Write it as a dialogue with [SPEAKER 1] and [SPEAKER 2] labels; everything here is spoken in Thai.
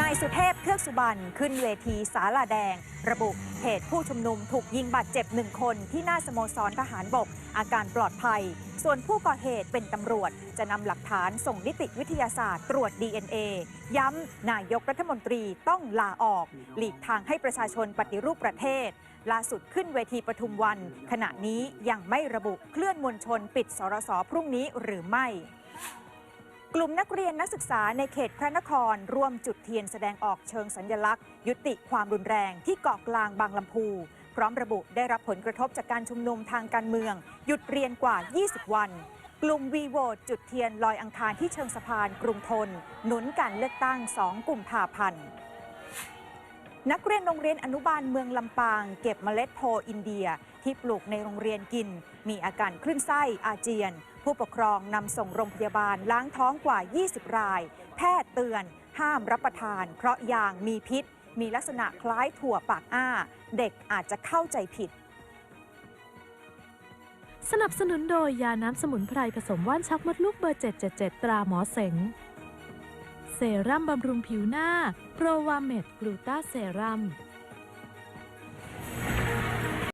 [SPEAKER 1] นายสุเทพเทือกสุบรรณขึ้นเวทีสาลาแดง ระบุเหตุผู้ชุมนุมถูกยิงบาดเจ็บหนึ่งคนที่หน้าสโมสรทหารบก อาการปลอดภัย ส่วนผู้ก่อเหตุเป็นตำรวจ จะนำหลักฐานส่งนิติวิทยาศาสตร์ตรวจ DNA ย้ำนายกรัฐมนตรีต้องลาออก หลีกทางให้ประชาชนปฏิรูปประเทศ ล่าสุดขึ้นเวทีปทุมวัน ขณะนี้ยังไม่ระบุเคลื่อนมวลชนปิดสรสพรุ่งนี้หรือไม่ กลุ่มนักเรียนนักศึกษาในเขตพระนครร่วมจุดเทียนแสดงออกเชิงสัญลักษณ์ ยุติความรุนแรงที่เกาะกลางบางลำพู พร้อมระบุได้รับผลกระทบจากการชุมนุมทางการเมือง หยุดเรียนกว่า 20 วัน กลุ่มวีโวจุดเทียนลอยอังคารที่เชิงสะพานกรุงทน หนุนการเลือกตั้ง 2กลุ่มภาพันธ์ นักเรียนโรงเรียนอนุบาลเมืองลำปาง เก็บเมล็ดโพอินเดีย ที่ปลูกในโรงเรียนกิน มีอาการคลื่นไส้อาเจียน ผู้ปกครองนำส่งโรงพยาบาลล้างท้องกว่า 20 ราย แพทย์เตือน ห้ามรับประทาน เพราะยางมีพิษ มีลักษณะคล้ายถั่วปากอ้า เด็กอาจจะเข้าใจผิด
[SPEAKER 2] สนับสนุนโดยยาน้ำสมุนไพรผสมว่านชักมดลูกเบอร์ 777 ตราหมอเสง เซรั่มบำรุงผิวหน้า โปรวาเมดกลูตาเซรั่ม